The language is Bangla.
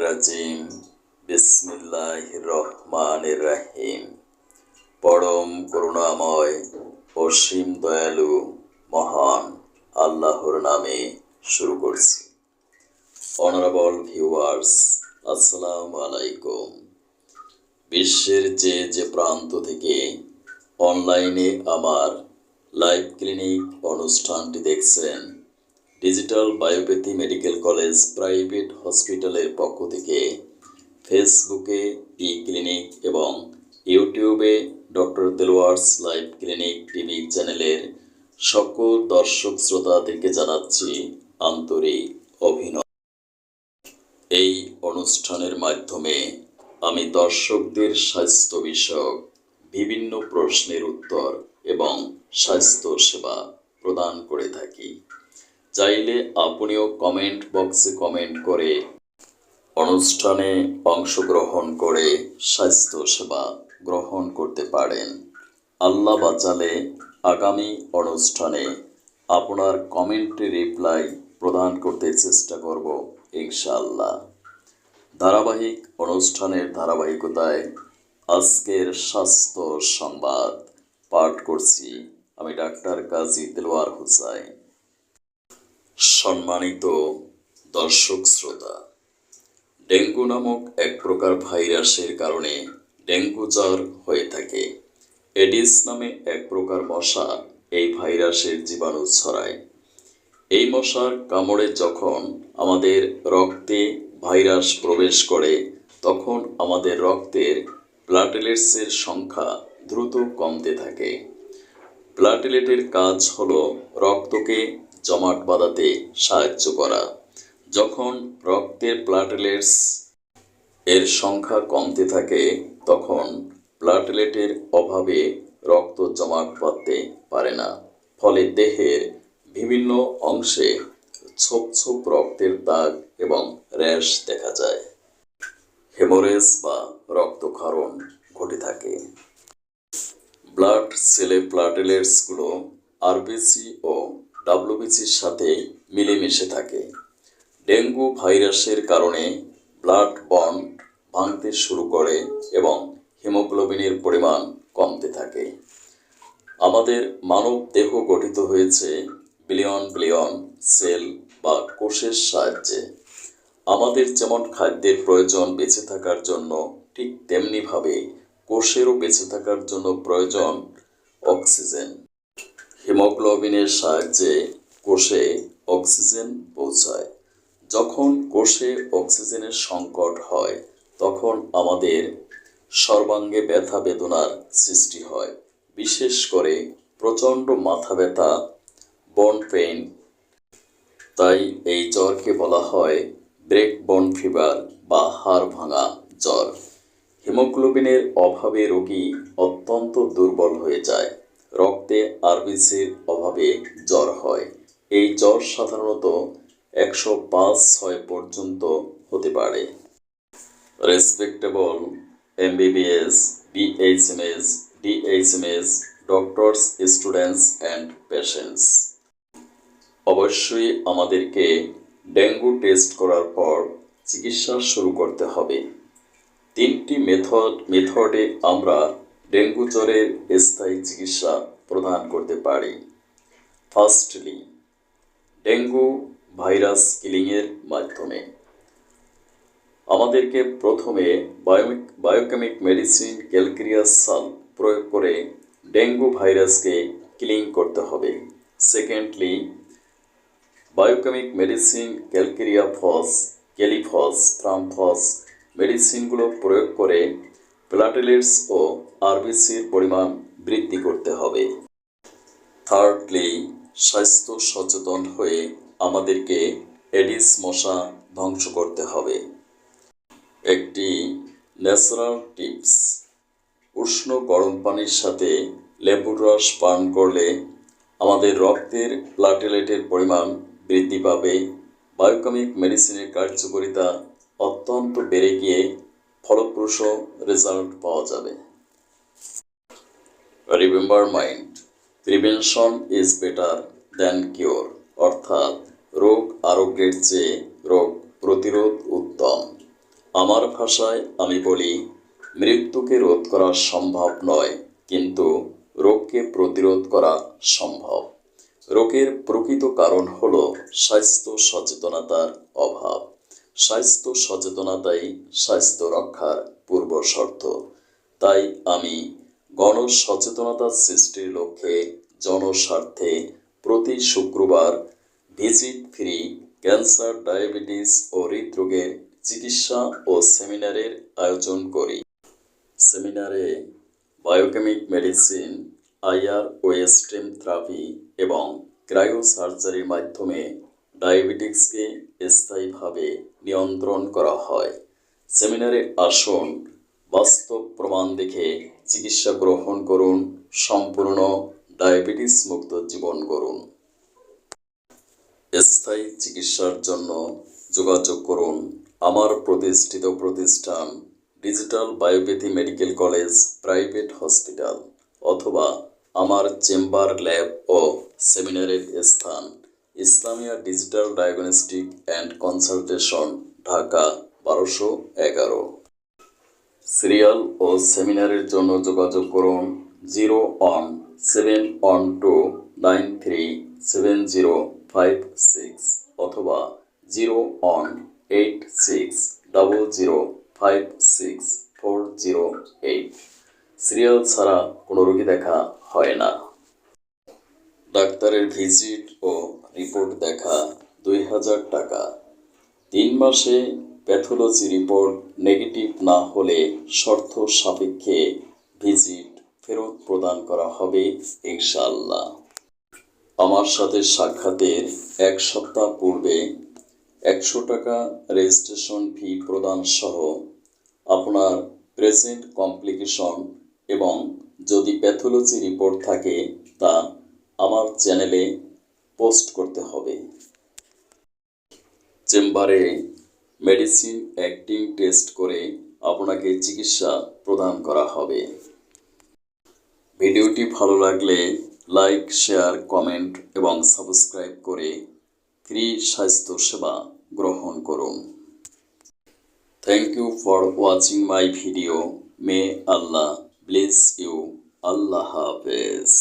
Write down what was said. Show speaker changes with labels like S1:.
S1: রাজিম। পরম করুণাময়, অসীম দয়ালু, মহান আল্লাহর নামে শুরু করছি। ভিউয়ার্স বিশ্বের যে যে প্রান্ত থেকে অনলাইনে আমার লাইভ ক্লিনিক অনুষ্ঠানটি দেখছেন digital biopathy medical college private হসপিটালের পক্ষ থেকে ফেসবুকে ই ক্লিনিক এবং ইউটিউবে doctor Delowar's live clinic TV চ্যানেলের সকল দর্শক শ্রোতাদেরকে জানাচ্ছি আন্তরিক অভিনন্দন। এই অনুষ্ঠানের মাধ্যমে আমি দর্শকদের স্বাস্থ্য বিষয়ক বিভিন্ন প্রশ্নের উত্তর এবং স্বাস্থ্য সেবা প্রদান করে থাকি। চাইলে আপনিও কমেন্ট বক্সে কমেন্ট করে অনুষ্ঠানে অংশগ্রহণ করে স্বাস্থ্য সেবা গ্রহণ করতে পারেন। আল্লাহ বাঁচালে আগামী অনুষ্ঠানে আপনার কমেন্টে রিপ্লাই প্রদান করতে চেষ্টা করব ইনশাআল্লাহ। ধারাবাহিক অনুষ্ঠানের ধারাবাহিকতায় আজকের স্বাস্থ্য সংবাদ পাঠ করছি আমি ডাক্তার কাজী দেলোয়ার হুসাইন। সম্মানিত দর্শক শ্রোতা, ডেঙ্গু নামক এক প্রকার ভাইরাসের কারণে ডেঙ্গু জ্বর হয়ে থাকে। এডিস নামে এক প্রকার মশা এই ভাইরাসের জীবাণু ছড়ায়। এই মশার কামড়ে যখন আমাদের রক্তে ভাইরাস প্রবেশ করে, তখন আমাদের রক্তের প্লাটেলেটসের সংখ্যা দ্রুত কমতে থাকে। প্লাটেলেটের কাজ হলো রক্তকে জমাট বাঁধাতে সাহায্য করা। যখন রক্তের প্লাটেলেটস এর সংখ্যা কমতে থাকে, তখন প্লাটেলেটের অভাবে রক্ত জমাট বাঁধতে পারে না। ফলে দেহের বিভিন্ন অংশে ছোপ ছোপ রক্তের দাগ এবং র্যাশ দেখা যায়। হেমোরেজ বা রক্তক্ষরণ ঘটে থাকে। ব্লাড সেলে প্লাটেলেটসগুলো আরবিসি ও ডাব্লিউবিসির সাথে মিলেমিশে থাকে। ডেঙ্গু ভাইরাসের কারণে ব্লাড বন্ড ভাঙতে শুরু করে এবং হিমোগ্লোবিনের পরিমাণ কমতে থাকে। আমাদের মানব দেহ গঠিত হয়েছে বিলিয়ন বিলিয়ন সেল বা কোষের সাহায্যে। আমাদের যেমন খাদ্যের প্রয়োজন বেঁচে থাকার জন্য ঠিক তেমনিভাবে কোষেরও বেঁচে থাকার জন্য প্রয়োজন অক্সিজেন। হিমোগ্লোবিনের সাহায্যে কোষে অক্সিজেন পৌঁছায়। যখন কোষে অক্সিজেনের সংকট হয়, তখন আমাদের সর্বাঙ্গে ব্যথা বেদনার সৃষ্টি হয়। বিশেষ করে প্রচণ্ড মাথা ব্যথা বন পেইন তাই এই জ্বরকে বলা হয় ব্রেক বন ফিভার বা হাড় ভাঙা জ্বর। হিমোগ্লোবিনের অভাবে রোগী অত্যন্ত দুর্বল হয়ে যায়। রক্তে আরবিসির অভাবে জ্বর হয়। এই জ্বর সাধারণত একশো পাঁচ ছয় পর্যন্ত হতে পারে। Respectable, MBBS, BHMS, DHMS, doctors, students and patients. অবশ্যই আমাদেরকে ডেঙ্গু টেস্ট করার পর চিকিৎসা শুরু করতে হবে। তিনটি মেথড, মেথডে আমরা ডেঙ্গু জ্বরের স্থায়ী চিকিৎসা প্রদান করতে পারি। ফার্স্টলি ডেঙ্গু ভাইরাস কিলিংয়ের মাধ্যমে। আমাদেরকে প্রথমে বায়োমিক, বায়োকেমিক মেডিসিন ক্যালক্রিয়াস সাল প্রয়োগ করে ডেঙ্গু ভাইরাসকে কিলিং করতে হবে। Secondly biochemic medicine Calcarea phos, Kali phos ট্রামফস মেডিসিনগুলো প্রয়োগ করে প্লাটেলেটস ও আরবিসির পরিমাণ বৃদ্ধি করতে হবে। থার্ডলি স্বাস্থ্য সচেতন হয়ে আমাদেরকে এডিস মশা ধ্বংস করতে হবে। একটি ন্যাচারাল টিপস, উষ্ণ গরম পানির সাথে লেবুর রস পান করলে আমাদের রক্তের প্লাটেলেটের পরিমাণ বৃদ্ধি পাবে। বায়োকেমিক মেডিসিনের কার্যকারিতা অত্যন্ত বেড়ে গিয়ে ফলপ্রসূ রেজাল্ট পাওয়া যাবে। Remember mind prevention is better than cure অর্থাৎ, রোগ আরোগ্যের চেয়ে রোগ প্রতিরোধ উত্তম। আমার ভাষায় আমি বলি, মৃত্যুকে রোধ করা সম্ভব নয়, কিন্তু রোগকে প্রতিরোধ করা সম্ভব। রোগের প্রকৃত কারণ হল স্বাস্থ্য সচেতনতার অভাব। স্বাস্থ্য সচেতনতাই স্বাস্থ্য রক্ষার পূর্ব শর্ত। তাই আমি গণ সচেতনতা সৃষ্টির লক্ষ্যে জনস্বার্থে প্রতি শুক্রবার ভিজিট ফ্রি ক্যান্সার, ডায়াবেটিস ও হৃদরোগের চিকিৎসা ও সেমিনারের আয়োজন করি। সেমিনারে বায়োকেমিক মেডিসিন আইআর ও স্টেম থেরাপি এবং ক্রায়ো সার্জারির মাধ্যমে ডায়াবেটিক্সকে স্থায়ীভাবে নিয়ন্ত্রণ করা হয়। সেমিনারে আসুন বাস্তব প্রমাণ দেখে চিকিৎসা গ্রহণ করুন, সম্পূর্ণ ডায়াবেটিস মুক্ত জীবন করুন স্থায়ী চিকিৎসার জন্য যোগাযোগ করুন। আমার প্রতিষ্ঠিত প্রতিষ্ঠান digital biopathy medical college, private hospital অথবা আমার চেম্বার ল্যাব ও সেমিনারের স্থান, Islamia digital diagnostic and consultation, Dhaka বারোশো এগারো। সিরিয়াল ও সেমিনারের জন্য যোগাযোগ করুন zero one seven one two nine three seven zero five six অথবা zero one eight six double zero five six four zero eight. Serial ছাড়া কোনো রোগী দেখা হয় না। ডাক্তারের ভিজিট ও রিপোর্ট দেখা দুই হাজার টাকা। তিন মাসে প্যাথোলজি রিপোর্ট নেগেটিভ না হলে শর্ত সাপেক্ষে ভিজিট ফেরত প্রদান করা হবে ইনশাল্লাহ আমার সাথে সাক্ষাতের এক সপ্তাহ পূর্বে একশো টাকা রেজিস্ট্রেশন ফি প্রদান সহ আপনার প্রেজেন্ট কমপ্লিকেশন এবং যদি প্যাথোলজি রিপোর্ট থাকে, তা আমার চ্যানেলে পোস্ট করতে হবে। চেম্বারে মেডিসিন অ্যাক্টিং টেস্ট করে আপনাকে চিকিৎসা প্রদান করা হবে। ভিডিওটি ভালো লাগলে লাইক, শেয়ার, কমেন্ট এবং সাবস্ক্রাইব করে ফ্রি স্বাস্থ্য সেবা গ্রহণ করুন। Thank you for watching my video may Allah bless you আল্লাহ হাফেজ।